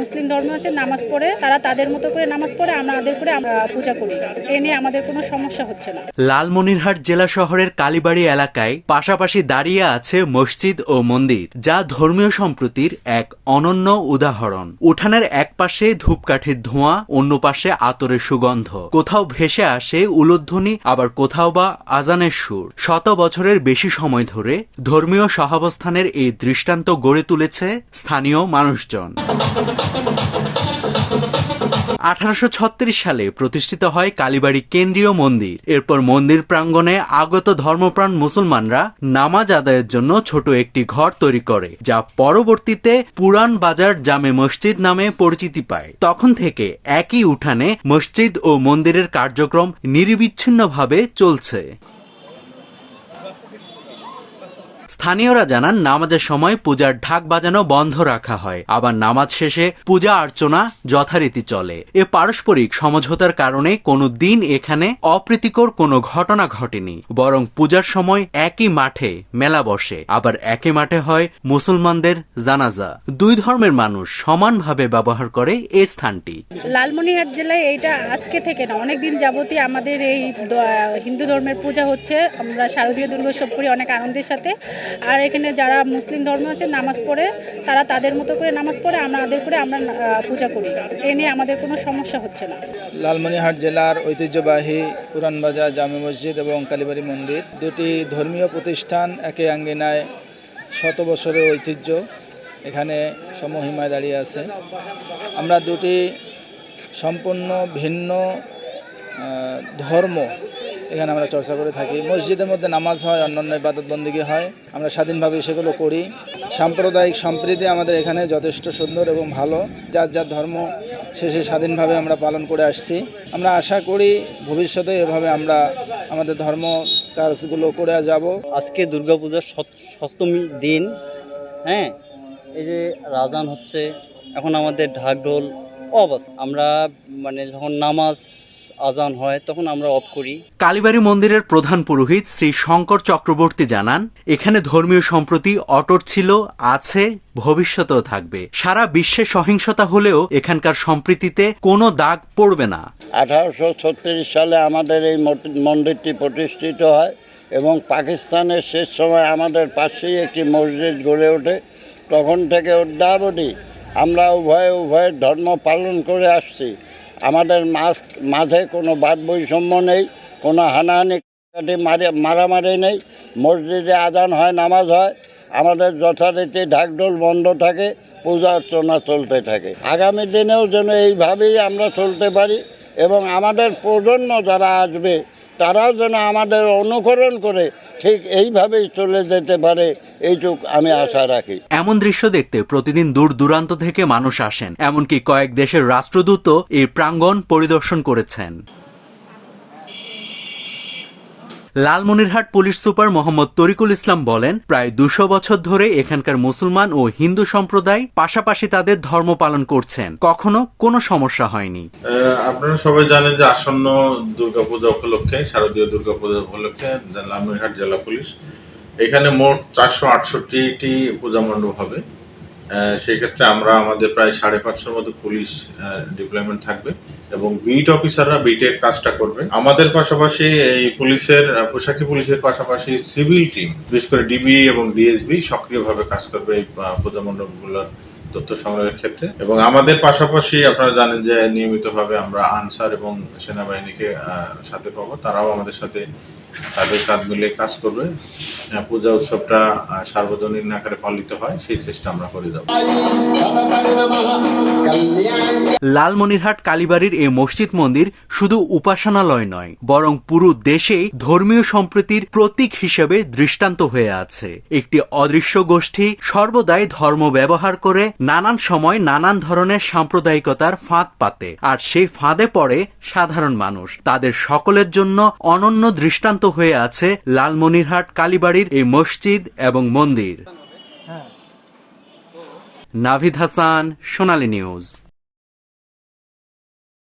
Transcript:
মুসলিম ধর্ম আছে, নামাজ পড়ে, তারা তাদের মতো করে নামাজ পড়ে আমাদের করে পূজা করি। এ নিয়ে আমাদের কোনো সমস্যা হচ্ছে না। লালমনিরহাট জেলা শহরের কালীবাড়ি এলাকায় পাশাপাশি দাঁড়িয়ে আছে মসজিদ ও মন্দির, যা ধর্মীয় সম্প্রীতির এক অনন্য উদাহরণ। উঠানের এক পাশে ধূপকাঠির ধোঁয়া, অন্য পাশে আতরের সুগন্ধ। কোথাও ভেসে আসে উলুধ্বনি, আবার কোথাও বা আজানের সুর। শত বছরের বেশি সময় ধরে ধর্মীয় সহাবস্থানের এই দৃষ্টান্ত গড়ে তুলেছে স্থানীয় মানুষজন। আঠারোশ ছত্রিশ সালে প্রতিষ্ঠিত হয় কালীবাড়ি কেন্দ্রীয় মন্দির। এরপর মন্দির প্রাঙ্গণে আগত ধর্মপ্রাণ মুসলমানরা নামাজ আদায়ের জন্য ছোট একটি ঘর তৈরি করে, যা পরবর্তীতে পুরান বাজার জামে মসজিদ নামে পরিচিতি পায়। তখন থেকে একই উঠানে মসজিদ ও মন্দিরের কার্যক্রম নিরবিচ্ছিন্নভাবে চলছে। স্থানীয়রা জানান, নামাজের সময় পূজার ঢাক বাজানো বন্ধ রাখা হয়। আবার নামাজ শেষে পূজা অর্চনা যথারীতি চলে। এ পারস্পরিক সমঝোতার কারণে কোনো দিন এখানে অপ্রীতিকর কোনো ঘটনা ঘটেনি। বরং পূজার সময় একই মাঠে মেলা বসে। আবার একই মাঠে হয় মুসলমানদের জানাজা। দুই ধর্মের মানুষ সমানভাবে ব্যবহার করে এই স্থানটি। লালমনিরহাট জেলায় এইটা আজকে থেকে না অনেক দিন যাবতই আমাদের এই হিন্দু ধর্মের পূজা হচ্ছে। আমরা শারদীয় দুর্গোৎসব করি অনেক আনন্দের সাথে। আর এখানে যারা মুসলিম ধর্ম আছে, নামাজ পড়ে, তারা তাদের মতো করে নামাজ পড়ে, আমরা আমাদের করে আমরা পূজা করি। এ নিয়ে আমাদের কোনো সমস্যা হচ্ছে না। লালমনিরহাট জেলার ঐতিহ্যবাহী পুরানবাজার জামে মসজিদ এবং কালীবাড়ি মন্দির। দুটি ধর্মীয় প্রতিষ্ঠান একে আঙ্গিনায় শত বছরের ঐতিহ্য। এখানে সমহিমায় দাঁড়িয়ে আছে। আমরা দুটি সম্পূর্ণ ভিন্ন ধর্ম এখানে আমরা চর্চা করে থাকি। মসজিদের মধ্যে নামাজ হয়, অন্যান্য ইবাদত বন্দিগি হয়। আমরা স্বাধীনভাবে সেগুলো করি। সাম্প্রদায়িক সম্প্রীতি আমাদের এখানে যথেষ্ট সুন্দর এবং ভালো। যার যার ধর্ম শেষে স্বাধীনভাবে আমরা পালন করে আসছি। আমরা আশা করি ভবিষ্যতে এভাবে আমরা আমাদের ধর্ম কাজগুলো করে যাব। আজকে দুর্গাপূজার সপ্তমী দিন হ্যাঁ? এই যে রাজান হচ্ছে, এখন আমাদের ঢাক ঢোল আছে আমরা মানে যখন নামাজ আজান হয় তখন আমরা অফ করি। কালীবাড়ি মন্দিরের প্রধান পুরোহিত শ্রী শঙ্কর চক্রবর্তী জানান এখানে ধর্মীয় সম্প্রতি অটট ছিল আছে ভবিষ্যতেও থাকবে। সারা বিশ্বে সহিংসতা হলেও এখানকার সম্প্রীতিতে কোনো দাগ পড়বে না। আঠারোশো ছত্রিশ সালে আমাদের এই মন্দিরটি প্রতিষ্ঠিত হয় এবং পাকিস্তানের শেষ সময় আমাদের পাশেই একটি মসজিদ গড়ে ওঠে। তখন থেকে অদ্যাবধি আমরা উভয়ে উভয়ের ধর্ম পালন করে আসছি। আমাদের মাছ, মাঝে কোনো বাদ বৈষম্য নেই, কোনো হানাহানি কাটি মারি- মারামারি নেই, মসজিদে আজান হয়, নামাজ হয়, আমাদের যথারীতি ঢাকঢোল বন্ধ থাকে, পূজা অর্চনা চলতে থাকে। আগামী দিনেও যেন এইভাবেই আমরা চলতে পারি এবং আমাদের প্রজন্ম যারা আসবে তারাও যেন আমাদের অনুকরণ করে ঠিক এইভাবেই চলে যেতে পারে, এইটুক আমি আশা রাখি। এমন দৃশ্য দেখতে প্রতিদিন দূর দূরান্ত থেকে মানুষ আসেন, এমনকি কয়েক দেশের রাষ্ট্রদূতও এই প্রাঙ্গণ পরিদর্শন করেছেন। লালমনিরহাট পুলিশ সুপার মোহাম্মদ তরিকুল ইসলাম বলেন, প্রায় দুশো বছর ধরে এখানকার মুসলমান ও হিন্দু সম্প্রদায় পাশাপাশি তাদের ধর্ম পালন করছেন। কখনো কোনো সমস্যা হয়নি। আপনারা সবাই জানেন যে আসন্ন দুর্গাপূজা উপলক্ষে, শারদীয় দুর্গাপূজা উপলক্ষে লালমনিরহাট জেলা পুলিশ, এখানে মোট চারশো আটষট্টিটি পূজা মণ্ডপ হবে। সেই ক্ষেত্রে আমরা আমাদের প্রায় সাড়ে পাঁচশোর মতো পুলিশ ডিপ্লয়মেন্ট থাকবে এবং বিট অফিসাররা বিটের কাজটা করবে। আমাদের পাশাপাশি এই পুলিশের পোশাকী পুলিশের পাশাপাশি সিভিল টিম বিশেষ করে ডিবি এবং ডিএসবি সক্রিয়ভাবে কাজ করবে এই আহ, পূজা মণ্ডপগুলোর তথ্য সংগ্রহের ক্ষেত্রে। এবং আমাদের পাশাপাশি আপনারা জানেন যে নিয়মিতভাবে আমরা আনসার এবং সেনাবাহিনীকে সাথে পাবো। তারাও আমাদের সাথে তাদের কাজ মিলে কাজ করবে। পূজা উৎসবটা সার্বজনীন আকারে পালিত হয়, সেই চেষ্টা আমরা করে যাব। লালমনিরহাট কালীবাড়ির এই মসজিদ মন্দির শুধু উপাসনালয় নয়, বরং পুরো দেশেই ধর্মীয় সম্প্রীতির প্রতীক হিসেবে দৃষ্টান্ত হয়ে আছে। একটি অদৃশ্য গোষ্ঠী সর্বদাই ধর্ম ব্যবহার করে নানান সময় নানান ধরনের সাম্প্রদায়িকতার ফাঁদ পাতে। আর সেই ফাঁদে পড়ে সাধারণ মানুষ। তাদের সকলের জন্য অনন্য দৃষ্টান্ত হয়ে আছে লালমনিরহাট কালীবাড়ির এই মসজিদ এবং মন্দির। নাভিদ হাসান সোনালী নিউজ।